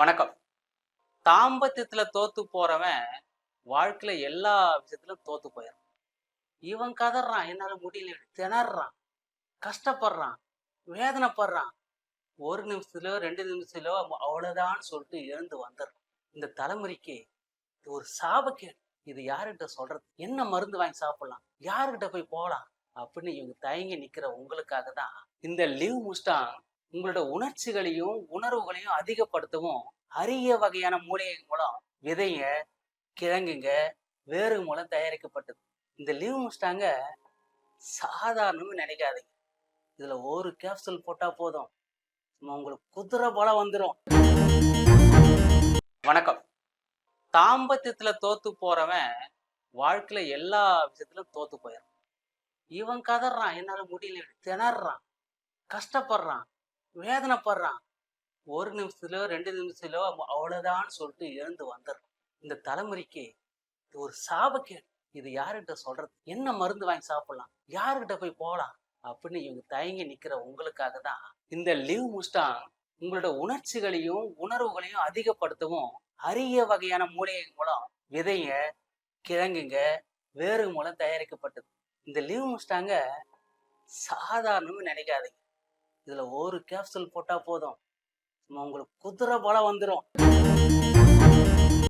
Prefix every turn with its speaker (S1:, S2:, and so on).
S1: வணக்கம். தாம்பத்தியத்துல தோத்து போறவன் வாழ்க்கையில எல்லா விஷயத்திலும் தோத்து போயிடும் இவன் கதறான் என்னால முடியல திணறான் கஷ்டப்படுறான் வேதனைப்படுறான். ஒரு நிமிஷத்துலயோ ரெண்டு நிமிஷத்துலயோ அவ்வளவுதான் சொல்லிட்டு எழுந்து வந்துடுறான். இந்த தலைமுறைக்கு இது ஒரு சாபக்கேடு. இது யாருகிட்ட சொல்றது? என்ன மருந்து வாங்கி சாப்பிடலாம்? யாருகிட்ட போய் போகலாம்? அப்படின்னு இவங்க தயங்கி நிக்கிற உங்களுக்காக தான் இந்த லீவ் முஸ்டாங் உங்களோட உணர்ச்சிகளையும் உணர்வுகளையும் அதிகப்படுத்தவும் அரிய வகையான மூலிகை மூலம் விதைங்க கிழங்குங்க வேறு மூலம் தயாரிக்கப்பட்டது. இந்த லீவ் முஸ்டாங்க சாதாரணம்னு நினைக்காதீங்க. இதுல ஒரு கேப்சூல் போட்டா போதும். உங்களுக்கு குதிரை பலம் வந்துடும் வணக்கம். தாம்பத்தியத்துல தோத்து போறவன் வாழ்க்கையில எல்லா விஷயத்திலும் தோத்து போயிடும் இவன் கதறான். என்னால முடியல. திணறான். கஷ்டப்படுறான். வேதனைப்படுறான். ஒரு நிமிஷத்துலயோ ரெண்டு நிமிஷத்துலயோ அவ்வளவுதான் சொல்லிட்டு எழுந்து வந்துடுறான். இந்த தலைமுறைக்கு இது ஒரு சாபக்கேடு. இது யாருகிட்ட சொல்றது? என்ன மருந்து வாங்கி சாப்பிடலாம்? யாருகிட்ட போய் போகலாம்? அப்படின்னு இவங்க தயங்கி நிக்கிற உங்களுக்காக தான் இந்த லீவ் முஸ்டாங் உங்களோட உணர்ச்சிகளையும் உணர்வுகளையும் அதிகப்படுத்தவும் அரிய வகையான மூலிகை மூலம் விதைங்க கிழங்குங்க வேறு மூலம் தயாரிக்கப்பட்டது. இந்த லீவ் முஸ்டாங்க சாதாரணம்னு நினைக்காதீங்க. இதுல ஒரு கேப்சூல் போட்டா போதும். உங்களுக்கு குதிரை பலம் வந்துடும்